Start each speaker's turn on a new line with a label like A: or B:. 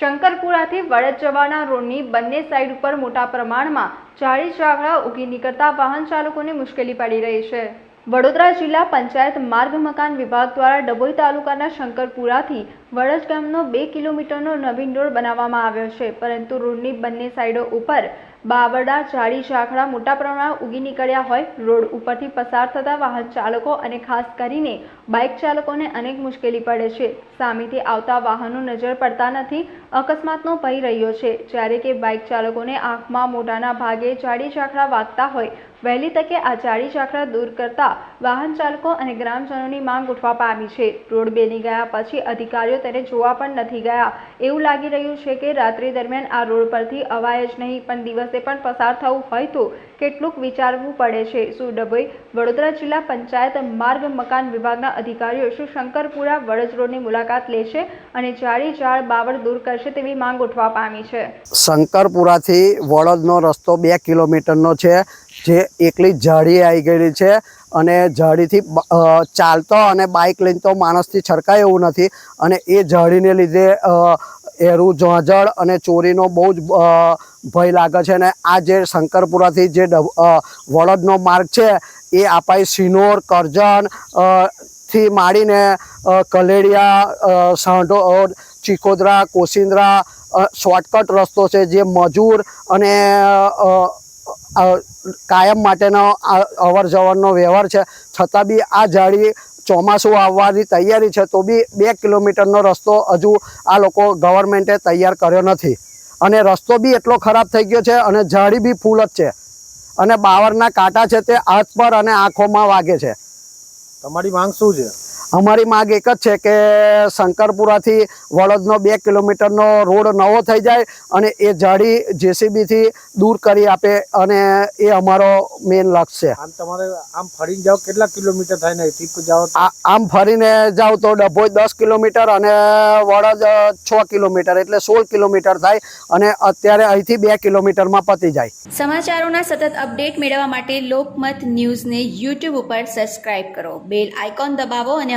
A: શંકરપુરાથી વડદ જવાના રોડની બંને સાઈડ ઉપર મોટા પ્રમાણમાં ઝાડી ઝાકડા ઉગી નીકળતા વાહન ચાલકોને મુશ્કેલી પડી રહી છે. વડોદરા જિલ્લા પંચાયત માર્ગ મકાન વિભાગ દ્વારા ડભોઈ તાલુકાના શંકરપુરાથી વડજ ગામનો બે કિલોમીટરનો નવીન રોડ બનાવવામાં આવ્યો છે. પરંતુ રોડની બંને સાઈડો ઉપર બાવડા ઝાડી ઝાકડા મોટા પ્રમાણમાં ઉગી નીકળ્યા હોય, રોડ ઉપરથી પસાર થતા વાહન ચાલકો અને ખાસ કરીને બાઇક ચાલકોને અનેક મુશ્કેલી પડે છે. સામેથી આવતા વાહનો નજર પડતા નથી અકસ્માતનો ભય રહ્યો છે. જ્યારે કે બાઇક ચાલકોને આંખમાં મોઢાના ભાગે જાડી ઝાકડા વાગતા હોય, વહેલી તકે આ જાડી ઝાકડા દૂર કરતા વાહન ચાલકો અને ગ્રામજનોની માંગ ઉઠવા પામી છે. રોડ બેની ગયા પછી અધિકારીઓ તેને જોવા પણ નથી ગયા. એવું લાગી રહ્યું છે કે રાત્રિ દરમિયાન આ રોડ પરથી અવાય જ નહીં, પણ દિવસે પણ પસાર થવું હોય તો કેટલુંક વિચારવું પડે છે. શું ડભોઈ વડોદરા જિલ્લા પંચાયત માર્ગ મકાન વિભાગના અધિકારીઓ શું શંકરપુરા વડજ રોડની મુલાકાત લેશે અને જાડી ઝાડ બાવળ દૂર કરશે? તેવી માંગ ઉઠવા પામી છે.
B: શંકરપુરાથી વડોદનો રસ્તો બે કિલોમીટરનો છે, જે એકલી ઝાડી આવી ગયેલી છે અને ઝાડીથી ચાલતો અને બાઇક લઈને તો માણસથી છરકાય એવું નથી અને એ ઝાડીને લીધે એરું ઝાંઝળ અને ચોરીનો બહુ જ ભય લાગે છે અને આ જે શંકરપુરાથી જે વળદનો માર્ગ છે, એ આપાય સિનોર, કરજણ થી માંડીને કલેડિયા સાંઢો ચિકોદરા કોસિંદ્રા શોર્ટકટ રસ્તો છે જે મજૂર અને કાયમ માટેનો અવર જવરનો વ્યવહાર છે. છતાં બી આ જાળી ચોમાસું આવવાની તૈયારી છે તો બી બે કિલોમીટરનો રસ્તો હજુ આ લોકો ગવર્મેન્ટે તૈયાર કર્યો નથી. અને રસ્તો બી એટલો ખરાબ થઈ ગયો છે અને ઝાડી બી ફૂલ જ છે. અને બાવરના કાંટા છે તે હાથ પર અને આંખોમાં વાગે છે.
C: તમારી માંગ શું છે?
B: અમારી માંગ એક જ છે કે શંકરપુરાથી વડોદનો બે કિલોમીટરનો રોડ નવો થઈ જાય અને એ જાડી જેસીબીથી દૂર કરી આપે અને એ અમારો મેઇન લક્ષ્ય છે.
C: આમ તમારે આમ ફરીને જાઓ કેટલા કિલોમીટર થાય ને અહીંથી જાઓ
B: આમ ફરીને જાઓ તો ડભોઈ દસ કિલોમીટર અને વડોદ છ કિલોમીટર એટલે સોળ કિલોમીટર થાય અને અત્યારે અહીંથી બે કિલોમીટરમાં પતી જાય.
D: સમાચારોના સતત અપડેટ મેળવવા માટે લોકમત ન્યૂઝને યુટ્યુબ ઉપર સબસ્ક્રાઇબ કરો. બેલ આઇકોન દબાવો અને